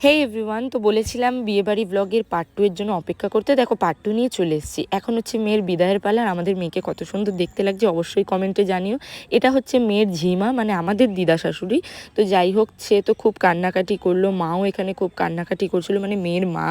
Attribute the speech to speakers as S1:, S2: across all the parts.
S1: হে everyone তো বলেছিলাম বিয়েবাড়ি ব্লগের পার্ট টু এর জন্য অপেক্ষা করতে। দেখো পার্ট টু নিয়ে চলে এসেছি। এখন হচ্ছে মেয়ের বিদায়ের পালা। আমাদের মেয়েকে কত সুন্দর দেখতে লাগছে, অবশ্যই কমেন্টে জানিও। এটা হচ্ছে মেয়ের ঝিমা মানে আমাদের দিদা শাশুড়ি। তো যাই হোক, সে তো খুব কান্নাকাটি করল, মাও এখানে খুব কান্নাকাটি করছিল মানে মেয়ের মা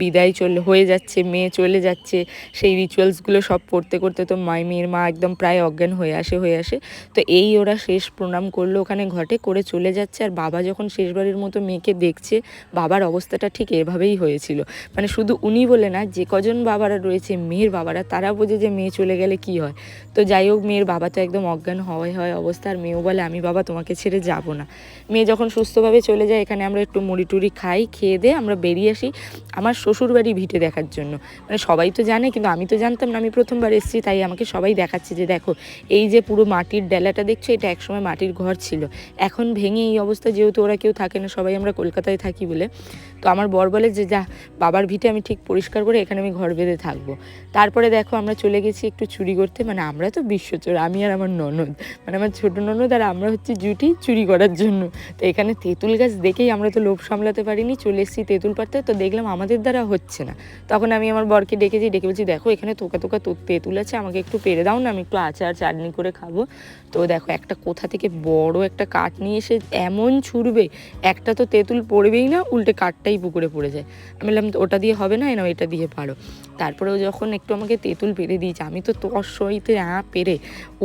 S1: বিদায় চলে, হয়ে যাচ্ছে, মেয়ে চলে যাচ্ছে। সেই রিচুয়ালসগুলো সব করতে করতে তো মায় মেয়ের মা একদম প্রায় অজ্ঞান হয়ে আসে হয়ে আসে। তো এই ওরা শেষ প্রণাম করল ওখানে ঘটে, করে চলে যাচ্ছে। আর বাবা যখন শেষবারের মতো মেয়েকে দেখছে বাবার অবস্থাটা ঠিক এভাবেই হয়েছিল। মানে শুধু উনি বলে না, যে কজন বাবারা রয়েছে, মেয়ের বাবারা, তারা বোঝে যে মেয়ে চলে গেলে কি হয়। তো যাই হোক, মেয়ের বাবা তো একদম অজ্ঞান হওয়াই হয় অবস্থা, আর মেয়েও বলে, আমি বাবা তোমাকে ছেড়ে যাব না। মেয়ে যখন সুস্থভাবে চলে যায়, এখানে আমরা একটু মুড়ি টুড়ি খাই, খেয়ে দিয়ে আমরা বেরিয়ে আসি আমার শ্বশুর বাড়ি ভিটে দেখার জন্য। মানে সবাই তো জানে, কিন্তু আমি তো জানতাম না, আমি প্রথমবার এসেছি, তাই আমাকে সবাই দেখাচ্ছে যে দেখো, এই যে পুরো মাটির ডেলাটা দেখছ, এটা একসময় মাটির ঘর ছিল। এখন ভেঙে এই অবস্থা, যেহেতু ওরা কেউ থাকে না, সবাই আমরা কলকাতায় থাকি বলে তো আমার বর বলে যে, যা, বাবার ভিটে আমি ঠিক পরিষ্কার করে এখানে আমি ঘর বেঁধে থাকব। তারপরে দেখো আমরা চলে গেছি একটু চুরি করতে। মানে আমরা তো বিশ্বচোর, আমি আর আমার ননদ। মানে আমার ছোটো ননদ আর আমরা হচ্ছে জুটি চুরি করার জন্য। তো এখানে তেঁতুল গাছ দেখেই আমরা তো লোভ সামলাতে পারিনি, চলে এসেছি তেঁতুল পাড়তে। তো দেখলাম আমাদের দ্বারা হচ্ছে না। তখন আমি আমার বরকে ডেকেছি ডেকে বলছি, দেখো, এখানে তোকা তোকা তো তেঁতুল আছে, আমাকে একটু পেরে দাও না, আমি একটু আচার চাটনি করে খাব। তো দেখো একটা কোথা থেকে বড় একটা কাঠ নিয়ে এসে এমন ছুড়বে, একটা তো তেঁতুল পড়বেই না উল্টে কাঠটাই পুকুরে পড়ে যায়। আমি বললাম, ওটা দিয়ে হবে না না এটা দিয়ে পারো। তারপরেও যখন একটু আমাকে তেঁতুল পেরে দিয়েছে, আমি তো তোর সইতে আ পেরে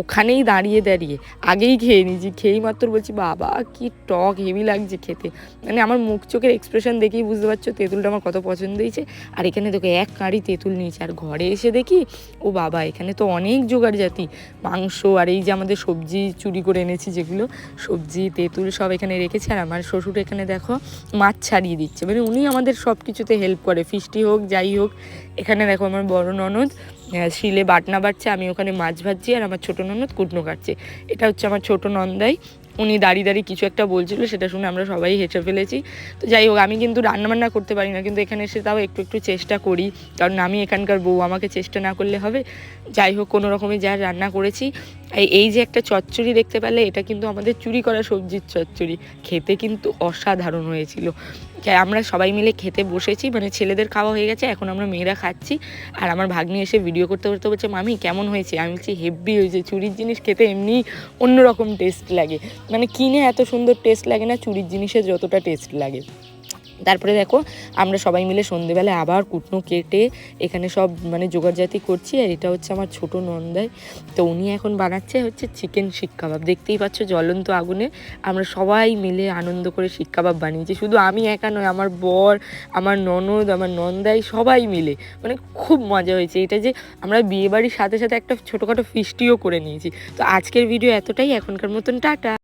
S1: ওখানেই দাঁড়িয়ে দাঁড়িয়ে আগেই খেয়ে নিয়েছি। খেয়েই মাত্র বলছি, বাবা, কি টক হেভি লাগছে খেতে। মানে আমার মুখ চোখের এক্সপ্রেশন দেখেই বুঝতে পারছ, তেঁতুলটা আমার কত পছন্দ হয়েছে। আর এখানে তোকে এক কাঁড়ি তেঁতুল নিয়েছে। আর ঘরে এসে দেখি, ও বাবা, এখানে তো অনেক জোগাড় জাতি। মাংস আর এই যে আমাদের সবজি চুরি করে এনেছি যেগুলো, সবজি, তেঁতুল সব এখানে রেখেছে। আর আমার শ্বশুর এখানে দেখো, মাছ ছাড়িয়ে দিচ্ছে। মানে উনি আমাদের সব কিছুতে হেল্প করে। ফিস্টি হোক, যাই হোক, এখানে দেখো আমার বড় ননদ শিলে বাটনা বাড়ছে আমি ওখানে মাছ ভাজছি আর আমার ছোটো ননদ কুটনো কাটছে এটা হচ্ছে আমার ছোটো নন্দাই। উনি দাঁড়িয়ে দাঁড়িয়ে কিছু একটা বলছিল, সেটা শুনে আমরা সবাই হেসে ফেলেছি। তো যাই হোক, আমি কিন্তু রান্নাবান্না করতে পারি না, কিন্তু এখানে এসে তাও একটু একটু চেষ্টা করি, কারণ আমি এখানকার বউ, আমাকে চেষ্টা না করলে হবে। যাই হোক, কোনো রকমে যা রান্না করেছি। এই- যে একটা চচ্চড়ি দেখতে পেলে, এটা কিন্তু আমাদের চুরি করা সবজির চচ্চড়ি। খেতে কিন্তু অসাধারণ হয়েছিল। আমরা সবাই মিলে খেতে বসেছি মানে ছেলেদের খাওয়া হয়ে গেছে, এখন আমরা মেয়েরা খাচ্ছি। আর আমার ভাগ্নি এসে ভিডিও করতে করতে বলছে, মামি, কেমন হয়েছে? আমি বলছি হেভি হয়েছে, চুরির জিনিস খেতে এমনি অন্যরকম টেস্ট লাগে। মানে কিনে এত সুন্দর টেস্ট লাগে না, চুরির জিনিসের যতটা টেস্ট লাগে। তারপরে দেখো, আমরা সবাই মিলে সন্ধেবেলায় আবার কুটনো কেটে এখানে সব মানে জোগাড়জাতি করছি, আর এটা হচ্ছে আমার ছোট নন্দাই। তো উনি এখন বানাচ্ছে হচ্ছে চিকেন শিক কাবাব। দেখতেই পাচ্ছ জ্বলন্ত আগুনে, আমরা সবাই মিলে আনন্দ করে শিক কাবাব বানিয়েছি। শুধু আমি একা নয় আমার বর, আমার ননদ, আমার নন্দাই সবাই মিলে। মানে খুব মজা হয়েছে। এটা যে আমরা বিয়েবাড়ির সাথে সাথে একটা ছোটোখাটো ফিস্টিও করে নিয়েছি। তো আজকের ভিডিও এতটাই, এখনকার মতন টাটা।